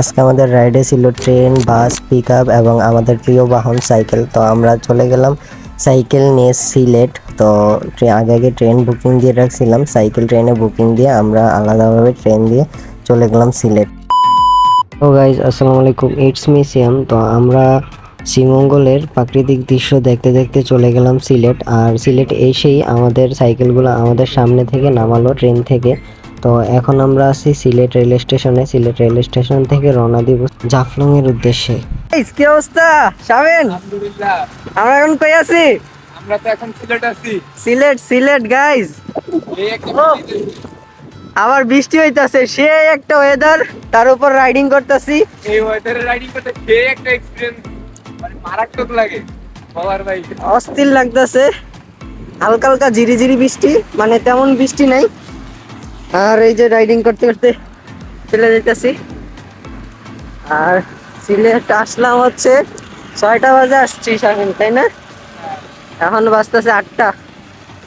আজকে আমাদের রাইডে ছিল ট্রেন বাস পিক এবং আমাদের প্রিয় বাহন সাইকেল তো আমরা চলে গেলাম সাইকেল নিয়ে সিলেট। তো আগে আগে ট্রেন বুকিং দিয়ে রাখছিলাম। সাইকেল ট্রেনে বুকিং দিয়ে আমরা আলাদাভাবে ট্রেন দিয়ে চলে গেলাম সিলেট। তো গাইজ আসসালামু আলাইকুম। ইটস মি সিয়াম তো আমরা শ্রীমঙ্গলের প্রাকৃতিক দৃশ্য দেখতে দেখতে চলে গেলাম সিলেট। আর সিলেট এসেই আমাদের সাইকেলগুলো আমাদের সামনে থেকে নামালো ট্রেন থেকে। তো এখন আমরা আছি সিলেট রেল স্টেশনে। সিলেট রেল স্টেশন থেকে রওনা দিব জাফলং এর উদ্দেশ্যে কি অবস্থা? শামিন আলহামদুলিল্লাহ। আমরা এখন কই আছি? আমরা তো এখন সিলেট আছি। সিলেট সিলেট একটা আবার বৃষ্টি হইতাছে সে একটা ওয়েদার তার উপর রাইডিং করতেছি। এই ওয়েদারে রাইডিং করতে সে একটা এক্সপিরিয়েন্স মানে মারাত্মক লাগে বাবার ভাই অস্থির লাগতেছে। হালকা হালকা ঝিরি ঝিরি বৃষ্টি মানে তেমন বৃষ্টি নাই। আর এই যে রাইডিং করতে করতে চলে যেতেছি। আর সিলেট আসলাম হচ্ছে ছয়টা বাজে আসছি শামিন তাই না? এখন বাজতেছে আটটা।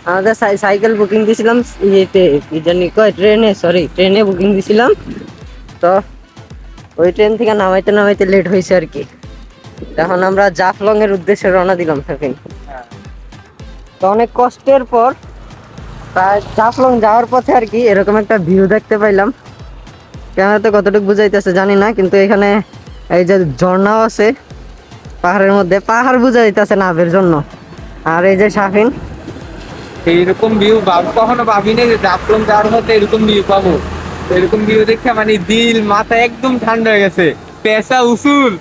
আমাদের সাইকেল বুকিং দিয়েছিলাম ইয়েতে কি জানি কয়, ট্রেনে সরি ট্রেনে বুকিং দিয়েছিলাম তো ওই ট্রেন থেকে নামাইতে নামাইতে লেট হয়েছে আর কি। এখন আমরা জাফলং এর উদ্দেশ্যে রওনা দিলাম শামিন তো অনেক কষ্টের পর প্রায় জাফলং যাওয়ার পথে আর কি এরকম একটা ভিউ দেখতে পাইলাম। ক্যামেরাতে কতটুকু বুঝাইতেছে জানি না কিন্তু এখানে এই যে ঝর্ণাও আছে পাহাড়ের মধ্যে পাহাড় বুঝাইতেছে নাভের জন্য। আর এই যে শাফিন এইরকম ভিউ কখনো ভাবি না যে জাফলং যাওয়ার মধ্যে এরকম ভিউ পাবো। এরকম ভিউ দেখে মানে দিল মাথা একদম ঠান্ডা হয়ে গেছে পেশা উসুল।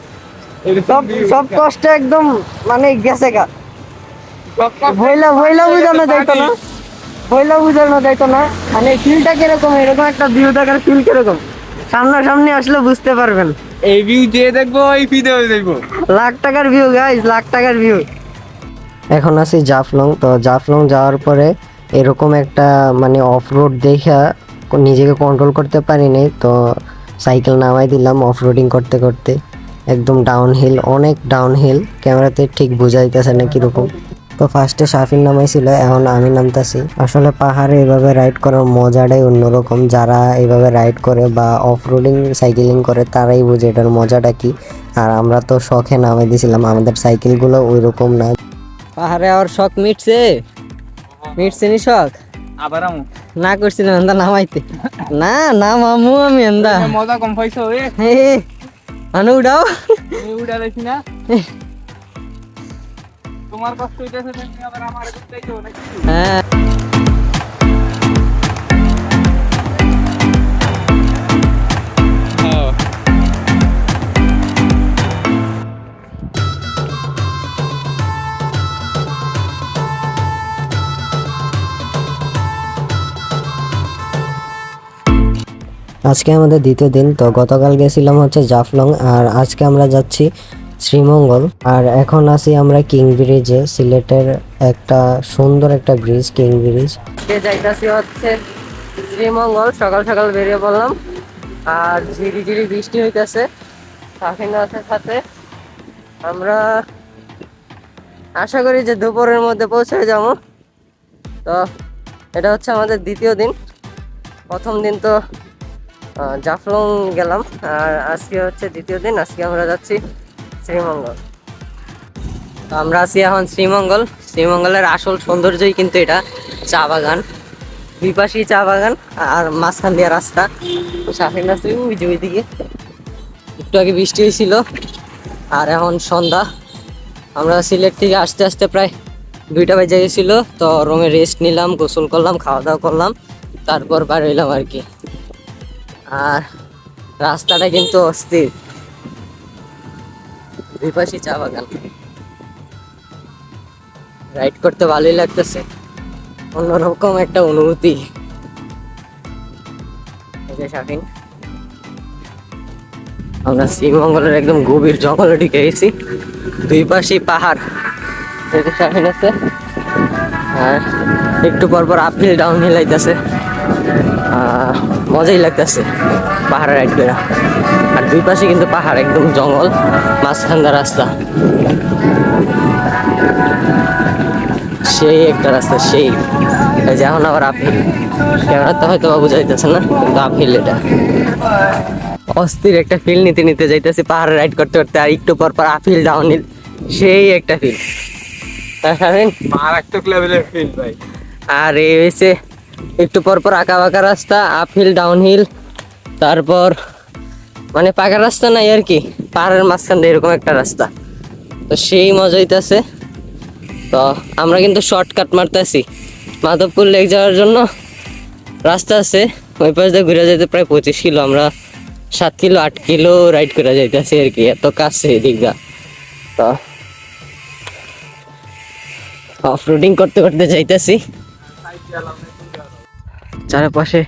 সব সব কষ্ট একদম মানে গেছে গা। ভইলা ভইলা বুঝানো যাইতো না? পানি। বুঝানো যাইতো না। মানে ফিলটা কীরকম এরকম একটা ভিউ দেখার ফিল কীরকম? সামনাসামনি আসলে বুঝতে পারবেন। এই ভিউ যে দেখব এই ফিদে হয়ে দেখব। লাখ টাকার ভিউ গাইস লাখ টাকার ভিউ এখন আছি জাফলং তো জাফলং যাওয়ার পরে এরকম একটা মানে অফ রোড দেখা নিজেকে কন্ট্রোল করতে পারিনি তো সাইকেল নামাই দিলাম অফ রোডিং করতে করতে। একদম ডাউন হিল অনেক ডাউন হিল ক্যামেরাতে ঠিক বুঝাইতেছে না কীরকম। তো ফার্স্টে সাফিন নামাইছিল এখন আমি নামতাছি। আসলে পাহাড়ে এভাবে রাইড করার মজাটাই অন্যরকম। যারা এভাবে রাইড করে বা অফ রোডিং সাইকেলিং করে তারাই বুঝে এটার মজাটা কি। আর আমরা তো শখে নামাই দিয়েছিলাম আমাদের সাইকেলগুলো ওই রকম না। পাহাড়ে আর শখ মিটছে? মিটছে নি শখ? আবার আমু। না করছিলাম এন্দা নামাইতে। না না মামু আমি এন্দা মজা কম পাইছো এ। আনু উড়াও তুমি উড়া দেখি না তোমার কষ্ট হইতেছে তুমি আবার আমার করতে যাও নাকি? হ্যাঁ। আজকে আমাদের দ্বিতীয় দিন, তো গতকাল গেছিলাম হচ্ছে জাফলং, আর আজকে আমরা যাচ্ছি শ্রীমঙ্গল। আর এখন আছি আমরা কিং ব্রিজে, সিলেটের একটা সুন্দর একটা ব্রিজ, কিং ব্রিজ। যাইতাছি হচ্ছে শ্রীমঙ্গল, সকাল সকাল বেরিয়ে পড়লাম। আর ঝিরি ঝিরি বৃষ্টি হইতেছে আছে সাথে। আমরা আশা করি যে দুপুরের মধ্যে পৌঁছে যাব। তো এটা হচ্ছে আমাদের দ্বিতীয় দিন। প্রথম দিন তো জাফলং গেলাম। আর আজকে হচ্ছে দ্বিতীয় দিন, আজকে আমরা যাচ্ছি শ্রীমঙ্গল। তো আমরা আছি এখন শ্রীমঙ্গল। শ্রীমঙ্গলের আসল সৌন্দর্যই কিন্তু এটা চা বাগান। দুই চা বাগান আর মাঝখান দিয়ে রাস্তা। সাফিন আছে, ওই যে ওইদিকে। একটু আগে বৃষ্টি হয়েছিল আর এখন সন্ধ্যা। আমরা সিলেট থেকে আসতে আসতে প্রায় দুইটা বাজে গেছিল। তো রুমে রেস্ট নিলাম, গোসল করলাম, খাওয়া দাওয়া করলাম। তারপর বার হইলাম আর কি। আর রাস্তাটা কিন্তু অস্থির। দুই পাশে চা বাগান। রাইড করতে ভালোই লাগতেছে। অন্যরকম একটা অনুভূতি। শাকিন। আমরা শ্রীমঙ্গলের একদম গভীর জঙ্গলে ঢুকে গেছি। দুই পাশেই পাহাড়। আছে। আর একটু পর পর আপহিল ডাউন হিল আইতেছে মজাই লাগতেছে পাহাড়ে রাইড করে আর দুই পাশে কিন্তু পাহাড় একদম জঙ্গল মাঝখান রাস্তা। সেই একটা রাস্তা সেই। যেমন আবার আপহিল ক্যামেরাতে হয়তো বা বুঝাইতেছে না কিন্তু আপহিল এটা। অস্থির একটা ফিল নিতে নিতে যাইতেছি পাহাড়ে রাইড করতে করতে আর একটু পর পর আপিল ডাউন হিল সেই একটা ফিল মারাত্মক লেভেলের ফিল ভাই। আর এই হয়েছে একটু পর পর আঁকা বাঁকা রাস্তা আপ হিল ডাউন হিল তারপর মানে পাকা রাস্তা নাই আর কি, পাহাড়ের মাঝখান দিয়ে এরকম একটা রাস্তা। তো সেই মজা হইতেছে তো আমরা কিন্তু শর্টকাট মারতেছি। মাধবপুর লেক যাওয়ার জন্য রাস্তা আছে। ওই পাশ দিয়ে ঘুরে যেতে প্রায় পঁচিশ কিলো, আমরা সাত কিলো, আট কিলো রাইড করে যাইতেছি আর কি, এত কাছে দীঘা তো অফ রোডিং করতে করতে যাইতেছি। চারপাশে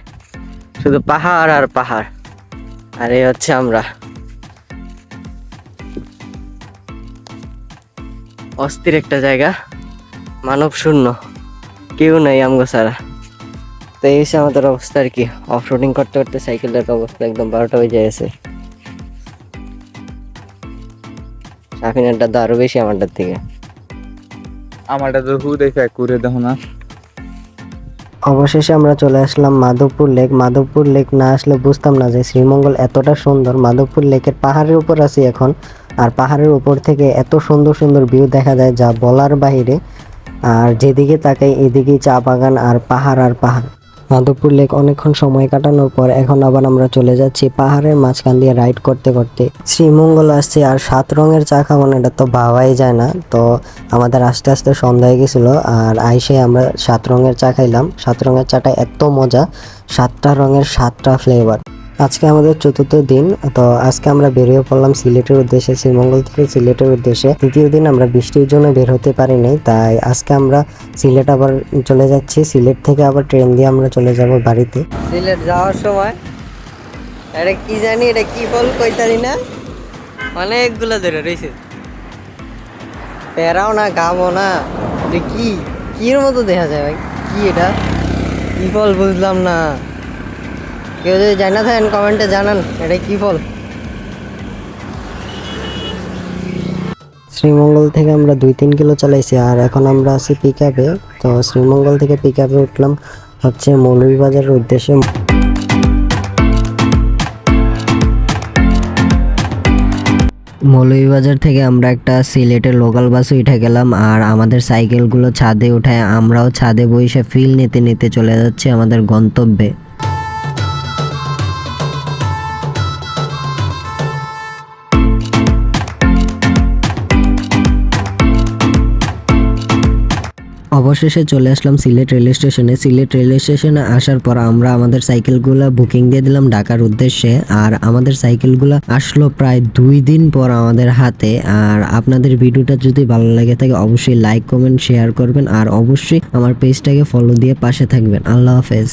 শুধু পাহাড় আর পাহাড়। আর এই হচ্ছে আমরা। অস্থির একটা জায়গা, মানব শূন্য, কেউ নাই আমগো ছাড়া। তো এই হচ্ছে আমাদের অবস্থা আর কি। অফ রোডিং করতে করতে সাইকেলের অবস্থা একদম বারোটা বেজে গেছে। সাফিনারটা তো আরও বেশি আমারটার থেকে। আমারটা তো হু দেখে করে দেখো না। অবশেষে আমরা চলে আসলাম মাধবপুর লেক। মাধবপুর লেক না আসলে বুঝতাম না যে শ্রীমঙ্গল এতটা সুন্দর। মাধবপুর লেকের পাহাড়ের উপর আছি এখন। আর পাহাড়ের উপর থেকে এত সুন্দর সুন্দর ভিউ দেখা যায় যা বলার বাইরে আর যেদিকে তাকাই এদিকেই চা বাগান আর পাহাড় আর পাহাড়। মাধবপুর লেক অনেকক্ষণ সময় কাটানোর পর এখন আবার আমরা চলে যাচ্ছি পাহাড়ের মাঝখান দিয়ে রাইড করতে করতে। শ্রীমঙ্গল আসছে আর সাত রঙের চা খাব না এটা তো ভাবাই যায় না। তো আমাদের আস্তে আস্তে সন্ধ্যা হয়ে গেছিল আর আইসে আমরা সাত রঙের চা খাইলাম। সাত রঙের চাটা এত মজা, সাতটা রঙের সাতটা ফ্লেভার আজকে আমাদের চতুর্থ দিন, তো আজকে আমরা বেরিয়ে পড়লাম সিলেটের উদ্দেশ্যে, শ্রীমঙ্গল থেকে সিলেটের উদ্দেশ্যে। তৃতীয় দিন আমরা বৃষ্টির জন্য বের হতে পারিনি, তাই আজকে আমরা সিলেট আবার চলে যাচ্ছি। সিলেট থেকে আবার ট্রেন দিয়ে আমরা চলে যাব বাড়িতে। সিলেট যাওয়ার সময় এটা কি জানি, এটা কি ফল কইতারি না? অনেকগুলো ধরে রয়েছে পেরাও না গাবো না, এটা কি? কির মতো দেখা যায় ভাই? কি এটা? কি ফল বুঝলাম না। কেউ যদি জানা থাকেন কমেন্টে জানান, এটা কি ফল? শ্রীমঙ্গল থেকে আমরা দুই তিন কিলো চালাইছি, আর এখন আমরা আছি পিক আপে তো শ্রীমঙ্গল থেকে পিক আপে উঠলাম হচ্ছে মৌলভীবাজারের উদ্দেশ্যে। মৌলভীবাজার থেকে আমরা একটা সিলেটের লোকাল বাসে উঠে গেলাম, আর আমাদের সাইকেলগুলো ছাদে উঠায়, আমরাও ছাদে বসে ফিল নিতে নিতে চলে যাচ্ছি আমাদের গন্তব্যে। অবশেষে চলে আসলাম সিলেট রেল স্টেশনে। সিলেট রেল স্টেশনে আসার পর আমরা আমাদের সাইকেলগুলো বুকিং দিয়ে দিলাম ঢাকার উদ্দেশ্যে। আর আমাদের সাইকেলগুলো আসলো প্রায় দুই দিন পর আমাদের হাতে। আর আপনাদের ভিডিওটা যদি ভালো লাগে থাকে, অবশ্যই লাইক কমেন্ট শেয়ার করবেন। আর অবশ্যই আমার পেজটাকে ফলো দিয়ে পাশে থাকবেন। আল্লাহ হাফেজ।